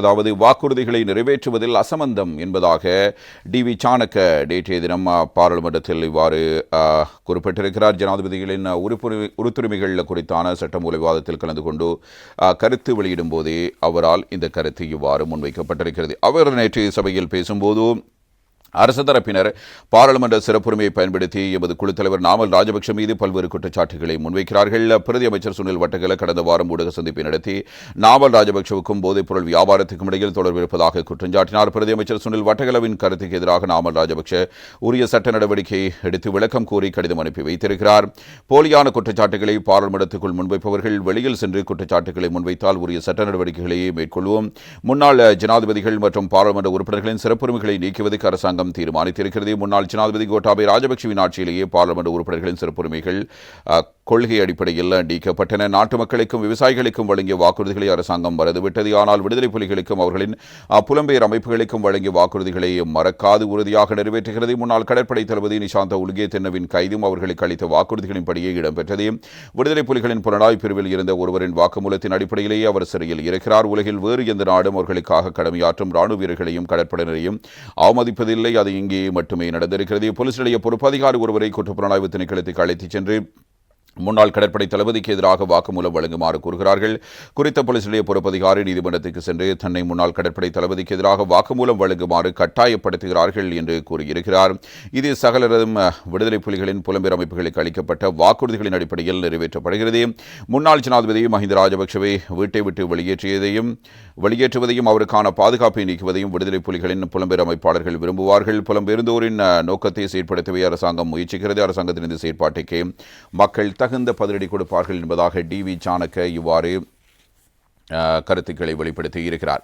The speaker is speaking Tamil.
அதாவது வாக்குறுதிகளை நிறைவேற்றுவதில் அசமந்தம் என்பதாக டி வி சாணக்க நேற்றைய தினம் பாராளுமன்றத்தில் இவ்வாறு குறிப்பிட்டிருக்கிறார். ஜனாதிபதிகளின் உறுப்புரி உறுத்துரிமைகள் குறித்தான சட்டமூல விவாதத்தில் கலந்து கொண்டு கருத்து வெளியிடும் போதே அவரால் இந்த கருத்து இவ்வாறு முன்வைக்கப்பட்டிருக்கிறது. அவர் நேற்று சபையில் பேசும்போது அரசு தரப்பினர் பாராளுமன்ற சிறப்புரிமையை பயன்படுத்தி எமது குழு தலைவர் நாமல் ராஜபக்ஷ மீது பல்வேறு குற்றச்சாட்டுகளை முன்வைக்கிறார்கள். பிரதி அமைச்சர் சுனில் வட்டகல கடந்த வாரம் ஊடக சந்திப்பை நடத்தி நாமல் ராஜபக்ஷவுக்கும் போதைப்பொருள் வியாபாரத்துக்கும் இடையில் தொடர்பு இருப்பதாக குற்றஞ்சாட்டினார் பிரதியமைச்சர் பிரதி அமைச்சர் சுனில் வட்டகலவின் கருத்துக்கு எதிராக நாமல் ராஜபக்ஷ உரிய சட்ட நடவடிக்கை எடுத்து விளக்கம் கோரி கடிதம் அனுப்பி வைத்திருக்கிறார். போலியான குற்றச்சாட்டுகளை பாராளுமன்றத்துக்குள் முன்வைப்பவர்கள் வெளியில் சென்று குற்றச்சாட்டுகளை முன்வைத்தால் உரிய சட்ட நடவடிக்கைகளை மேற்கொள்வோம். முன்னாள் ஜனாதிபதிகள் மற்றும் பாராளுமன்ற உறுப்பினர்களின் சிறப்புரிமைகளை நீக்குவதற்கு அரசாங்கம் தீர்மானித்திருக்கிறது. முன்னாள் ஜனாதிபதி கோட்டாபய ராஜபக்சவின் ஆட்சியிலேயே பாராளுமன்ற உறுப்பினர்களின் சிறப்புரிமைகள் கொள்கை அடிப்படையில் நீக்கப்பட்டன. நாட்டு மக்களுக்கும் விவசாயிகளுக்கும் வழங்கிய வாக்குறுதிகளை அரசாங்கம் மறந்துவிட்டது. ஆனால் விடுதலை புலிகளுக்கும் அவர்களின் புலம்பெயர் அமைப்புகளுக்கும் வழங்கிய வாக்குறுதிகளை மறக்காது உறுதியாக நிறைவேற்றுகிறது. முன்னாள் கடற்படை தளபதி நிஷாந்த உல்கே தென்னவின் கைதும் அவர்களுக்கு அளித்த வாக்குறுதிகளின்படியே இடம்பெற்றது. விடுதலை புலிகளின் புலனாய்வு பிரிவில் இருந்த ஒருவரின் வாக்குமூலத்தின் அடிப்படையிலேயே அவர் சிறையில் இருக்கிறார். உலகில் வேறு எந்த நாடும் அவர்களுக்காக கடமையாற்றும் ராணுவ வீரர்களையும் கடற்படையினரையும் அவமதிப்பதில்லை. அது இங்கே மட்டுமே நடந்திருக்கிறது. போலீஸ் நிலைய பொறுப்பு அதிகாரி ஒருவரை குற்றப்புலனாய்வு திணைக்களத்துக்கு அழைத்துச் சென்று முன்னாள் கடற்படை தளபதிக்கு எதிராக வாக்குமூலம் வழங்குமாறு கூறுகிறார்கள். குறித்த போலீஸ் நிலைய பொறுப்பதிகாரி நீதிமன்றத்துக்கு சென்று தன்னை முன்னாள் கடற்படை தளபதிக்கு எதிராக வாக்குமூலம் வழங்குமாறு கட்டாயப்படுத்துகிறார்கள் என்று கூறியிருக்கிறார். இது சகலரதும் விடுதலை புலிகளின் புலம்பெயர் அமைப்புகளுக்கு அளிக்கப்பட்ட வாக்குறுதிகளின் அடிப்படையில் நிறைவேற்றப்படுகிறது. முன்னாள் ஜனாதிபதி மஹிந்த ராஜபக்சவை வீட்டை விட்டு வெளியேற்றியதையும் வெளியேற்றுவதையும் அவருக்கான பாதுகாப்பை நீக்குவதையும் விடுதலை புலிகளின் புலம்பெயர் அமைப்பாளர்கள் விரும்புவார்கள். புலம்பெயர்ந்தோரின் நோக்கத்தை செயற்படுத்தவே அரசாங்கம் முயற்சிக்கிறது. அரசாங்கத்தின் இந்த செயற்பாட்டுக்கு மக்கள் தகுந்த பதிலடி கொடுப்பார்கள் என்பதாக டி வி சாணக்க இவ்வாறு கருத்துக்களை வெளிப்படுத்தி இருக்கிறார்